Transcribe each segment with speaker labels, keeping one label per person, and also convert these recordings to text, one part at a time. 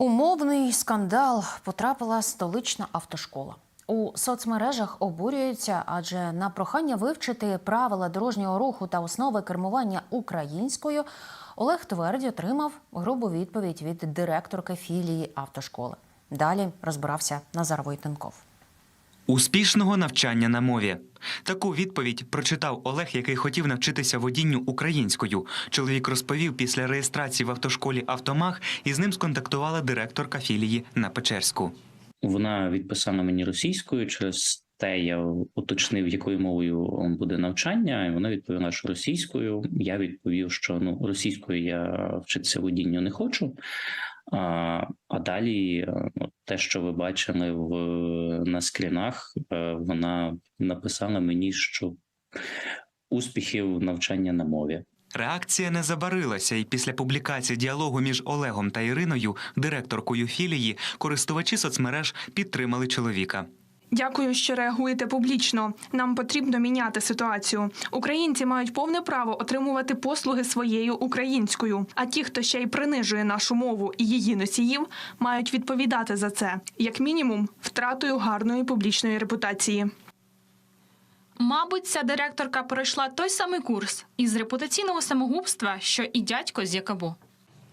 Speaker 1: Умовний скандал потрапила столична автошкола. У соцмережах обурюються, адже на прохання вивчити правила дорожнього руху та основи кермування українською Олег Твердь отримав грубу відповідь від директорки філії автошколи. Далі розбирався Назар Войтенков.
Speaker 2: Успішного навчання на мові. Таку відповідь прочитав Олег, який хотів навчитися водінню українською. Чоловік розповів після реєстрації в автошколі Автомах і з ним сконтактувала директорка філії на Печерську.
Speaker 3: Вона відписала мені російською. Через те я уточнив, якою мовою буде навчання, і вона відповіла, що російською. Я відповів, що ну російською я вчитися водінню не хочу. А, далі, е, те, що ви бачили в на скрінах, е, вона написала мені, що успіхів навчання на мові.
Speaker 2: Реакція не забарилася, і після публікації діалогу між Олегом та Іриною, директоркою філії, користувачі соцмереж підтримали чоловіка.
Speaker 4: Дякую, що реагуєте публічно. Нам потрібно міняти ситуацію. Українці мають повне право отримувати послуги своєю українською. А ті, хто ще й принижує нашу мову і її носіїв, мають відповідати за це, як мінімум, втратою гарної публічної репутації.
Speaker 5: Мабуть, ця директорка пройшла той самий курс із репутаційного самогубства, що і дядько з Якабо.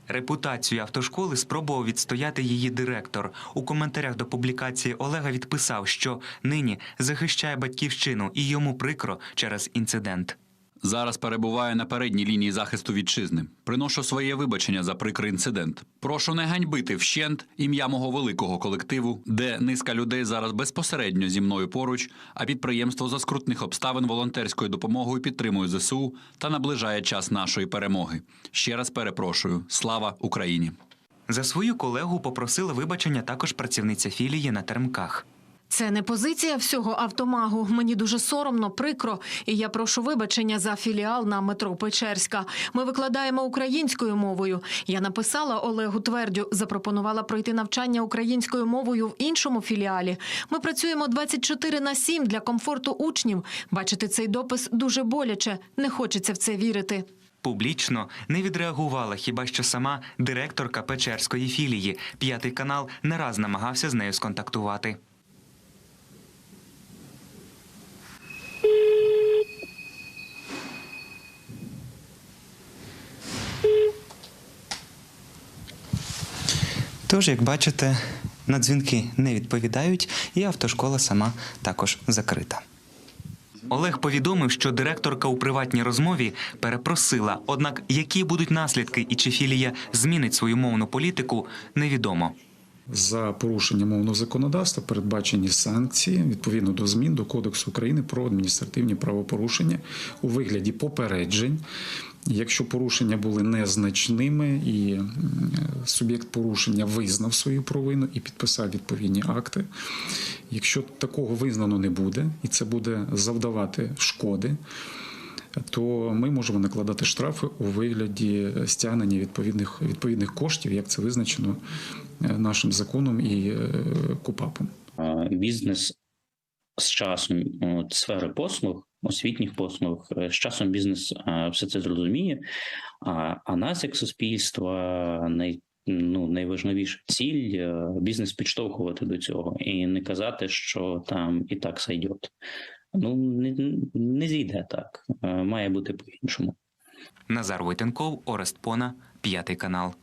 Speaker 2: Репутацію автошколи спробував відстояти її директор. У коментарях до публікації Олега відписав, що нині захищає батьківщину і йому прикро через інцидент.
Speaker 6: Зараз перебуваю на передній лінії захисту вітчизни. Приношу своє вибачення за прикрий інцидент. Прошу не ганьбити вщент ім'я мого великого колективу, де низка людей зараз безпосередньо зі мною поруч, а підприємство за скрутних обставин волонтерською допомогою підтримує ЗСУ та наближає час нашої перемоги. Ще раз перепрошую. Слава Україні!
Speaker 2: За свою колегу попросила вибачення також працівниця філії на термках.
Speaker 7: Це не позиція всього автомагу. Мені дуже соромно, прикро, і я прошу вибачення за філіал на метро Печерська. Ми викладаємо українською мовою. Я написала Олегу Твердю, запропонувала пройти навчання українською мовою в іншому філіалі. Ми працюємо 24 на 7 для комфорту учнів. Бачити цей допис дуже боляче. Не хочеться в це вірити.
Speaker 2: Публічно не відреагувала хіба що сама директорка Печерської філії. П'ятий канал не раз намагався з нею сконтактувати. Тож, як бачите, на дзвінки не відповідають, і автошкола сама також закрита. Олег повідомив, що директорка у приватній розмові перепросила. Однак, які будуть наслідки і чи філія змінить свою мовну політику, невідомо.
Speaker 8: За порушення мовного законодавства передбачені санкції відповідно до змін до Кодексу України про адміністративні правопорушення у вигляді попереджень. Якщо порушення були незначними і суб'єкт порушення визнав свою провину і підписав відповідні акти. Якщо такого визнано не буде, і це буде завдавати шкоди, то ми можемо накладати штрафи у вигляді стягнення відповідних, відповідних коштів, як це визначено е, нашим законом і е, КУПАПом.
Speaker 3: Бізнес з часом сфери послуг, освітніх послуг, е, з часом бізнес все це зрозуміє. А, а нас, як суспільства, най, ну, найважливіша ціль бізнес підштовхувати до цього і не казати, що там і так сайдет. Ну не, не зійде так. Е, Має бути по-іншому.
Speaker 2: Назар Войтенков, Орест Пона, п'ятий канал.